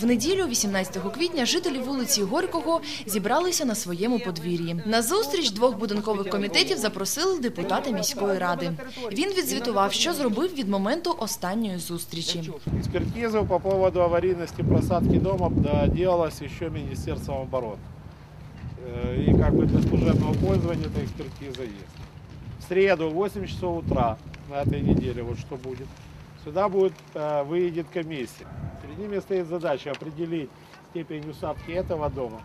В неділю, 18 квітня, жителі вулиці Горького зібралися на своєму подвір'ї. На зустріч двох будинкових комітетів запросили депутати міської ради. Він відзвітував, що зробив від моменту останньої зустрічі. Экспертизу по поводу аварийности просадки дома да, делалась еще Министерством обороны. Э, И как бы для служебного пользования эта экспертиза есть. В среду в 8 часов утра на этой неделе, вот что будет, сюда будет, э, выедет комиссия. Перед ними стоит задача определить степень усадки этого дома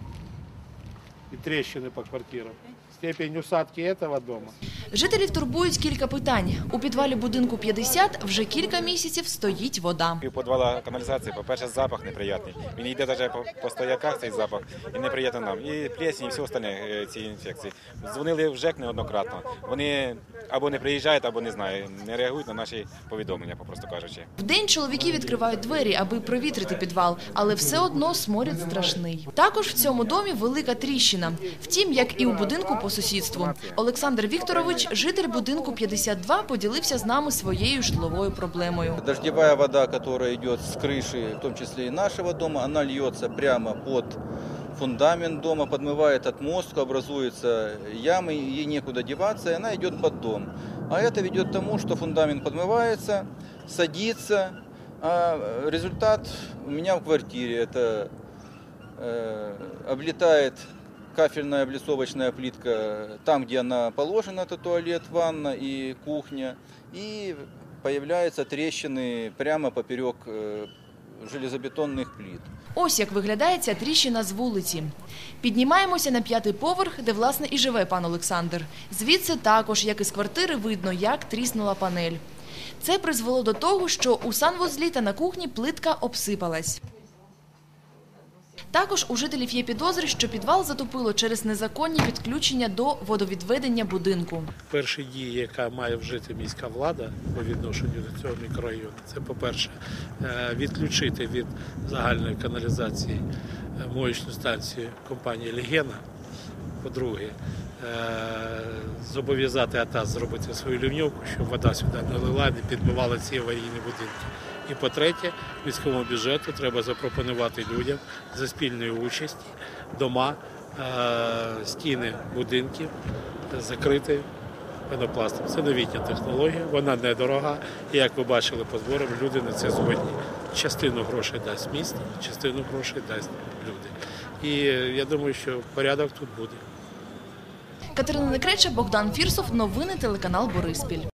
и трещины по квартирам, степень усадки этого дома Жителів турбують кілька питань. У підвалі будинку 50 вже кілька місяців стоїть вода. І підвала каналізації, по-перше, запах неприятний. Він йде навіть по, по стояках цей запах і неприємно нам. І плесінь, і все остальне е, ці інфекції. Дзвонили в ЖЕК неоднократно. Вони або не приїжджають, або не знаю, не реагують на наші повідомлення, попросту кажучи. Вдень чоловіки відкривають двері, аби провітрити підвал, але все одно сморід страшний. Також в цьому домі велика тріщина. Втім, як і у будинку по сусідству. Олександр Вікторович, житель будинку 52, поділився з нами своєю житловою проблемою. Дождевая вода, которая идет с крыши, в том числе и нашего дома, она льется прямо под фундамент дома, подмывает отмостку, образуются ямы, ей некуда деваться, и она идет под дом. А это ведет к тому, что фундамент подмывается, садится, а результат у меня в квартире это э, облетает кафельная облицовочная плитка там, где она положена, это туалет, ванна и кухня, и появляются трещины прямо поперек э, железобетонных плит. Ось як виглядає ця тріщина з вулиці. Піднімаємося на п'ятий поверх, де власне і живе пан Олександр. Звідси також, як із квартири, видно, як тріснула панель. Це призвело до того, що у санвузлі та на кухні плитка обсипалась. Також у жителів є підозри, що підвал затопило через незаконні підключення до водовідведення будинку. перші дії, яка має вжити міська влада по відношенню до цього мікрорайону, це, по-перше, е, відключити від загальної каналізації е, моючну станцію компанії Легена. По-друге, е, зобов'язати АТАС зробити свою лівньовку, щоб вода сюди не лила, не підмивала ці аварійні будинки. І по-третє, міському бюджету треба запропонувати людям за спільної участі дома, е, стіни будинків закрити пенопластом. Це новітня технологія, вона недорога. І як ви бачили по зборам, люди на це згодні. Частину грошей дасть місто, частину грошей дасть люди. І е, я думаю, що порядок тут буде. Катерина Некреча, Богдан Фірсов. Новини телеканал Бориспіль.